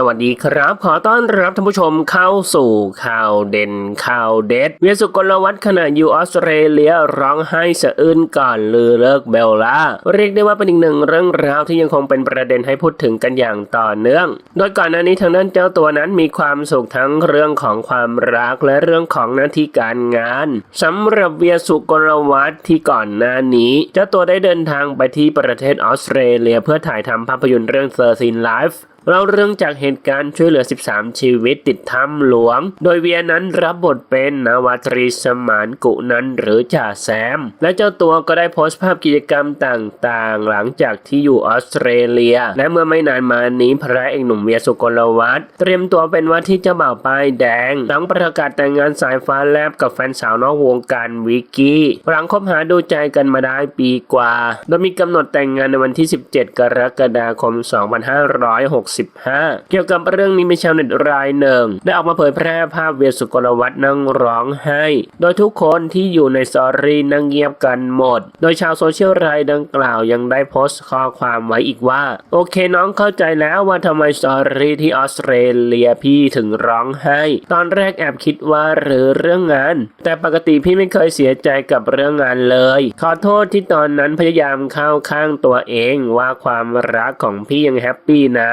สวัสดีครับ ขอต้อนรับท่านผู้ชมเข้าสู่ข่าวเด่นข่าวเด็ด เวียสุกลวัฒน์ขณะอยู่ออสเตรเลียร้องไห้สะอื้นก่อนลือเลิกเบลล่า เรียกได้ว่าเป็นอีกหนึ่งเรื่องราวที่ยังคงเป็นประเด็นให้พูดถึงกันอย่างต่อเนื่อง โดยก่อนหน้านี้ทางด้านเจ้าตัวนั้นมีความสุขทั้งเรื่องของความรักและเรื่องของหน้าที่การงานสำหรับเวียสุกลวัฒน์ที่ก่อนหน้านี้ เจ้าตัวได้เดินทางไปที่ประเทศออสเตรเลีย เพื่อถ่ายทำภาพยนตร์เรื่อง13 Life เล่าเรื่องจากเหตุการณ์ช่วยเหลือ 13 ชีวิตติดถ้ำหลวง โดยเวียนั้นรับบทเป็นนาวาตรีสมานกุนันหรือจ่าแซม และเจ้าตัวก็ได้โพสต์ภาพกิจกรรมต่างๆ หลังจากที่อยู่ออสเตรเลีย และเมื่อไม่นานมานี้พระเอกหนุ่มเวียสุกลวัฒน์เตรียมตัวเป็นว่าที่เจ้าบ่าวป้ายแดง หลังประกาศแต่งงานสายฟ้าแลบกับแฟนสาวนอกวงการวิกกี้หลังคบหาดูใจกันมาได้ปีกว่า โดยมีกำหนดแต่งงานในวันที่ 17 กรกฎาคม 256 2565 เกี่ยวกับเรื่องนี้มีชาวเน็ตรายหนึ่ง ได้ออกมาเผยแพร่ภาพเวียสุกลวัฒน์นั่งร้องไห้ โดยทุกคนที่อยู่ในสอรี่นั่งเงียบกันหมด โดยชาวโซเชียลรายดังกล่าวยังได้โพสต์ข้อความไว้อีกว่า โอเคน้องเข้าใจแล้วว่าทำไมสอรี่ที่ออสเตรเลียพี่ถึงร้องไห้ ตอนแรกแอบคิดว่าหรือเรื่องงาน แต่ปกติพี่ไม่เคยเสียใจกับเรื่องงานเลย ขอโทษที่ตอนนั้นพยายามเข้าข้างตัวเองว่าความรักของพี่ยังแฮปปี้นะ